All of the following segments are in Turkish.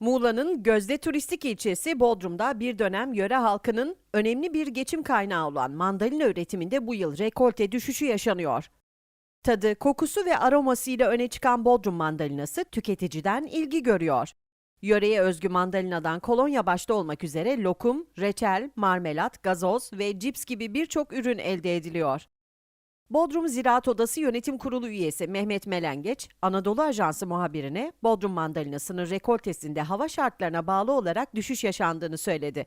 Muğla'nın gözde turistik ilçesi Bodrum'da bir dönem yöre halkının önemli bir geçim kaynağı olan mandalina üretiminde bu yıl rekolte düşüşü yaşanıyor. Tadı, kokusu ve aromasıyla öne çıkan Bodrum mandalinası tüketiciden ilgi görüyor. Yöreye özgü mandalinadan kolonya başta olmak üzere lokum, reçel, marmelat, gazoz ve cips gibi birçok ürün elde ediliyor. Bodrum Ziraat Odası Yönetim Kurulu üyesi Mehmet Melengeç, Anadolu Ajansı muhabirine Bodrum mandalinasının rekoltesinde hava şartlarına bağlı olarak düşüş yaşandığını söyledi.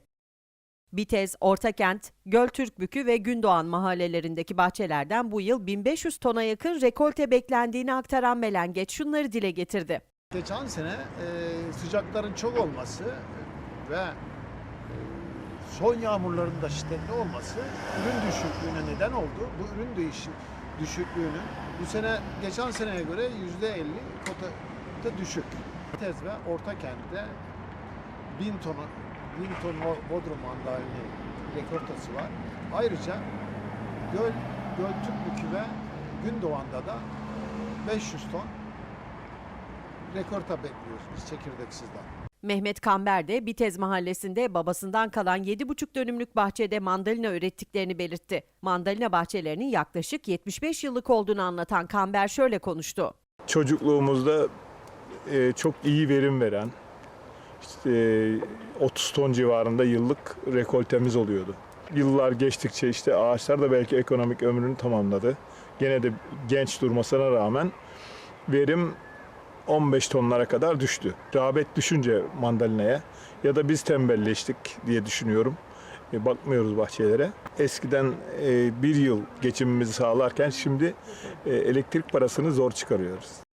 Bitez, Ortakent, Göltürkbükü ve Gündoğan mahallelerindeki bahçelerden bu yıl 1500 tona yakın rekolte beklendiğini aktaran Melengeç şunları dile getirdi. Geçen sene e, sıcakların çok olması ve son yağmurların da şiddetli olması ürün düşüklüğüne neden oldu. Bu ürün değişim düşüklüğünün bu sene geçen seneye göre yüzde 50 kota düşük. Tez ve Ortakent'te 1000 ton 1000 ton Bo- Bodrum mandalini rekortası var. Ayrıca Göl Göltürkbükü ve Gündoğan'da da 500 ton rekorta bekliyoruz biz çekirdeksizden. Mehmet Kamber de Bitez mahallesinde babasından kalan 7,5 dönümlük bahçede mandalina ürettiklerini belirtti. Mandalina bahçelerinin yaklaşık 75 yıllık olduğunu anlatan Kamber şöyle konuştu. çocukluğumuzda e, çok iyi verim veren işte, e, 30 ton civarında yıllık rekoltemiz oluyordu. Yıllar geçtikçe işte ağaçlar da belki ekonomik ömrünü tamamladı. Gene de genç durmasına rağmen verim 15 tonlara kadar düştü. Rağbet düşünce mandalinaya ya da biz tembelleştik diye düşünüyorum. E, bakmıyoruz bahçelere. Eskiden e, bir yıl geçimimizi sağlarken şimdi e, elektrik parasını zor çıkarıyoruz.